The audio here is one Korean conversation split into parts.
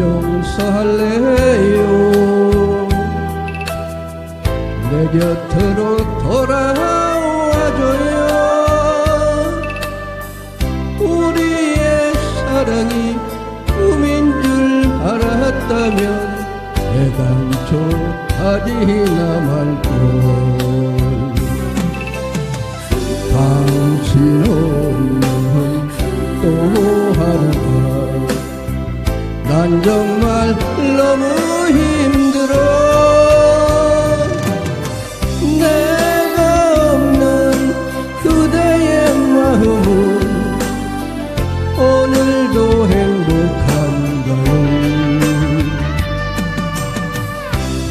용서할래요? 내 곁으로 돌아와줘요. 우리의 사랑이 꿈인 줄 알았다면 애당초 하지나 말걸. 당신 없는 또 하루가 난 정말 너무 힘들어. 내가 없는 그대의 마음은 오늘도 행복한가요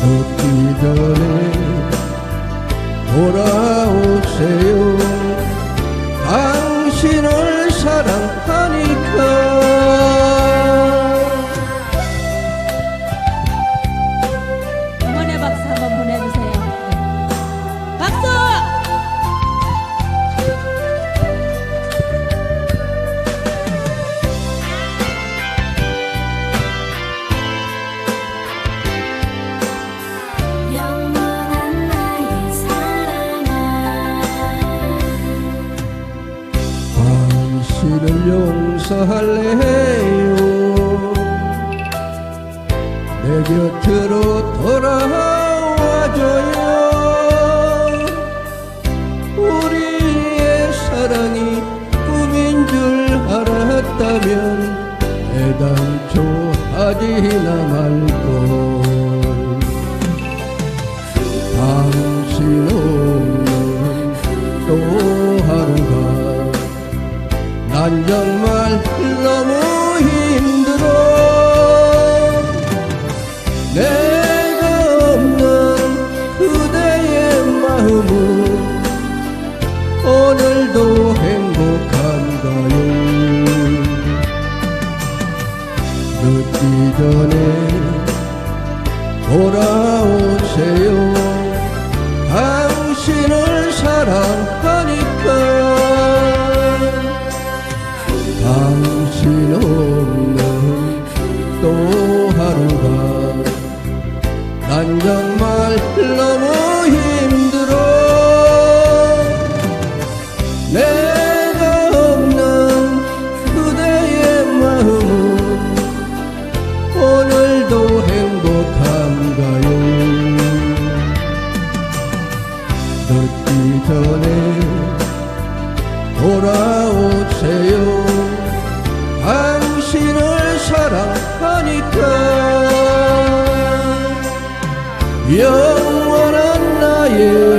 늦기 전에 돌아오세요. 당신을 사랑 용서할래요? 내 곁으로 돌아와줘요. 우리의 사랑이 꿈인 줄 알았다면 애당초 하지나 말걸. 당신 없 정말 너무 힘들어. 내가 없는 그대의 마음은 오늘도 행복한가요 늦기 전에 돌아 또 하루가 난 정말 너무 힘들어. 내가 없는 그대의 마음은 오늘도 행복한가요? 늦기 전에 돌아오세요. 당신을 사랑하니까 영원한 나의